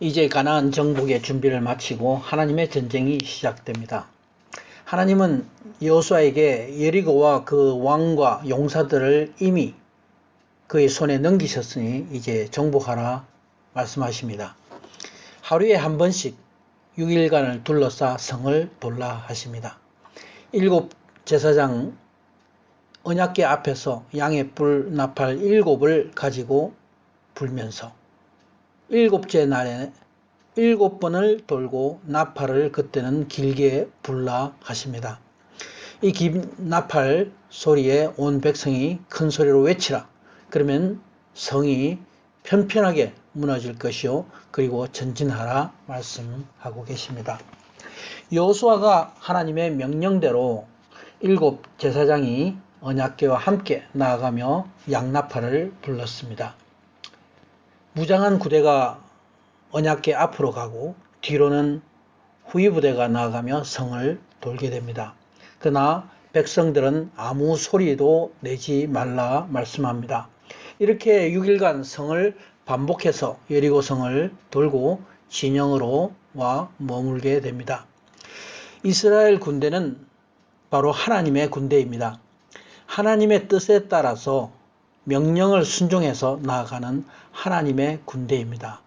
이제 가나안 정복의 준비를 마치고 하나님의 전쟁이 시작됩니다. 하나님은 여호수아에게 예리고와 그 왕과 용사들을 이미 그의 손에 넘기셨으니 이제 정복하라 말씀하십니다. 하루에 한 번씩 6일간을 둘러싸 성을 돌라 하십니다. 일곱 제사장 언약계 앞에서 양의 뿔 나팔 일곱을 가지고 불면서 일곱째 날에 일곱 번을 돌고 나팔을 그때는 길게 불라 하십니다. 이 긴 나팔 소리에 온 백성이 큰 소리로 외치라. 그러면 성이 편편하게 무너질 것이요. 그리고 전진하라 말씀하고 계십니다. 여호수아가 하나님의 명령대로 일곱 제사장이 언약궤와 함께 나아가며 양나팔을 불렀습니다. 무장한 구대가 언약궤 앞으로 가고 뒤로는 후위 부대가 나아가며 성을 돌게 됩니다. 그러나 백성들은 아무 소리도 내지 말라 말씀합니다. 이렇게 6일간 성을 반복해서 여리고 성을 돌고 진영으로 와 머물게 됩니다. 이스라엘 군대는 바로 하나님의 군대입니다. 하나님의 뜻에 따라서 명령을 순종해서 나아가는 하나님의 군대입니다.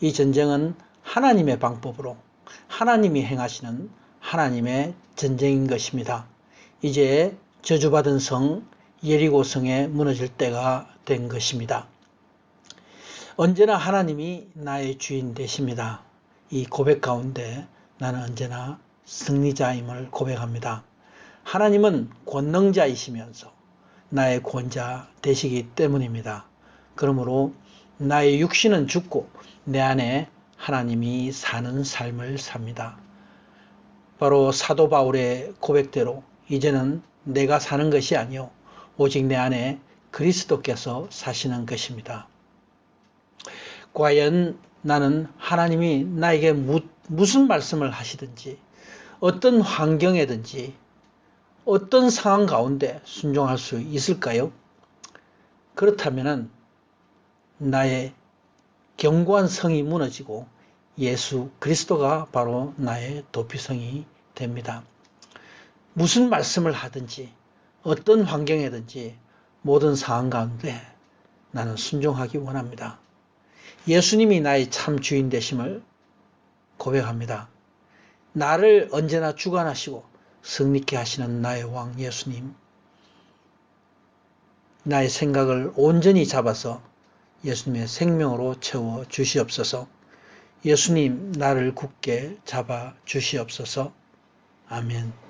이 전쟁은 하나님의 방법으로 하나님이 행하시는 하나님의 전쟁인 것입니다. 이제 저주받은 성 예리고 성에 무너질 때가 된 것입니다. 언제나 하나님이 나의 주인 되십니다. 이 고백 가운데 나는 언제나 승리자임을 고백합니다. 하나님은 권능자이시면서 나의 권자 되시기 때문입니다. 그러므로 나의 육신은 죽고 내 안에 하나님이 사는 삶을 삽니다. 바로 사도 바울의 고백대로 이제는 내가 사는 것이 아니요 오직 내 안에 그리스도께서 사시는 것입니다. 과연 나는 하나님이 나에게 무, 무슨 말씀을 하시든지 어떤 환경에든지 어떤 상황 가운데 순종할 수 있을까요? 그렇다면 나의 견고한 성이 무너지고 예수 그리스도가 바로 나의 도피성이 됩니다. 무슨 말씀을 하든지 어떤 환경에든지 모든 상황 가운데 나는 순종하기 원합니다. 예수님이 나의 참 주인 되심을 고백합니다. 나를 언제나 주관하시고 승리케 하시는 나의 왕 예수님. 나의 생각을 온전히 잡아서 예수님의 생명으로 채워 주시옵소서. 예수님 나를 굳게 잡아 주시옵소서. 아멘.